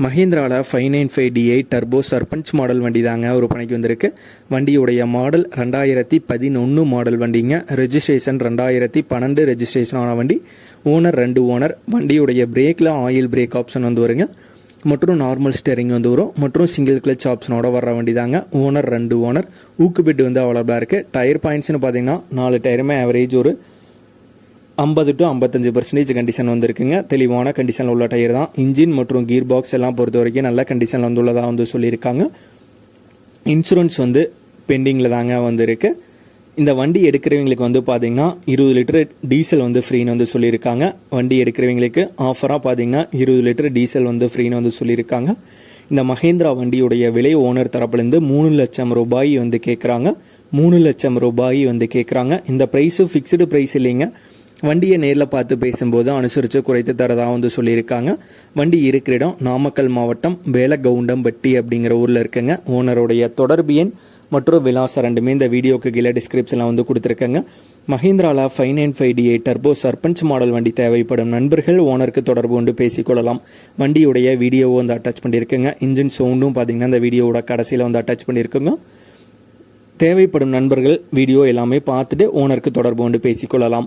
மஹேந்திராவில் five nine five DI turbo Sarpanch model வண்டி தாங்க ஒரு பணிக்கு வந்திருக்கு. வண்டியுடைய மாடல் ரெண்டாயிரத்தி பதினொன்று மாடல் வண்டிங்க. ரெஜிஸ்ட்ரேஷன் ரெண்டாயிரத்தி பன்னெண்டு ரெஜிஸ்ட்ரேஷன் ஆன வண்டி. ஓனர் ரெண்டு ஓனர் வண்டியுடைய பிரேக்கில் ஆயில் பிரேக் ஆப்ஷன் வந்து வருங்க. மற்றும் நார்மல் ஸ்டேரிங் வந்து வரும். மற்றும் சிங்கிள் கிளச் ஆப்ஷனோட வர்ற வண்டி தாங்க ஓனர் ரெண்டு ஓனர் ஊக்கு பெட் வந்து அவைலபிளாக இருக்குது டயர் பாயிண்ட்ஸ்னு பார்த்தீங்கன்னா நாலு டயருமே ஆவரேஜ் ஒரு ஐம்பது டு ஐம்பத்தஞ்சு பர்சன்டேஜ் கண்டிஷன் வந்திருக்குங்க. தெளிவான கண்டிஷனில் உள்ள டயர் தான். இன்ஜின் மற்றும் கீர் பாக்ஸ் எல்லாம் பொறுத்த வரைக்கும் நல்ல கண்டிஷனில் வந்துள்ளதாக வந்து சொல்லியிருக்காங்க. இன்சூரன்ஸ் வந்து பெண்டிங்கில் தாங்க வந்திருக்கு. இந்த வண்டி எடுக்கிறவங்களுக்கு வந்து பார்த்தீங்கன்னா இருபது லிட்டர் டீசல் வந்து ஃப்ரீன்னு வந்து சொல்லியிருக்காங்க. வண்டி எடுக்கிறவங்களுக்கு ஆஃபராக பார்த்தீங்கன்னா இருபது லிட்டர் டீசல் வந்து ஃப்ரீன்னு வந்து சொல்லியிருக்காங்க. இந்த மஹேந்திரா வண்டியுடைய விலை ஓனர் தரப்புலேருந்து மூணு லட்சம் ரூபாய் வந்து கேட்குறாங்க மூணு லட்சம் ரூபாய் வந்து கேட்குறாங்க இந்த ப்ரைஸு ஃபிக்ஸ்டு ப்ரைஸ் இல்லைங்க. வண்டியை நேரில் பார்த்து பேசும்போது அனுசரித்து குறைத்து தரதாக வந்து சொல்லியிருக்காங்க. வண்டி இருக்கிற இடம் நாமக்கல் மாவட்டம் வேலகவுண்டம்பட்டி அப்படிங்கிற ஊரில் இருக்குங்க. ஓனருடைய தொடர்பு எண் மற்றும் விலாசம் ரெண்டுமே இந்த வீடியோக்கு கீழே டிஸ்கிரிப்ஷனில் வந்து கொடுத்துருக்கேங்க. மஹிந்திராலா five nine five D eight turbo Sarpanch model வண்டி தேவைப்படும் நண்பர்கள் ஓனருக்கு தொடர்பு கொண்டு பேசிக்கொள்ளலாம். வண்டியுடைய வீடியோவும் வந்து அட்டாச் பண்ணியிருக்குங்க. இன்ஜின் சவுண்டும் பார்த்தீங்கன்னா இந்த வீடியோவோட கடைசியில் வந்து அட்டாச் பண்ணியிருக்குங்க. தேவைப்படும் நண்பர்கள் வீடியோ எல்லாமே பார்த்துட்டு ஓனருக்கு தொடர்பு கொண்டு பேசிக்கொள்ளலாம்.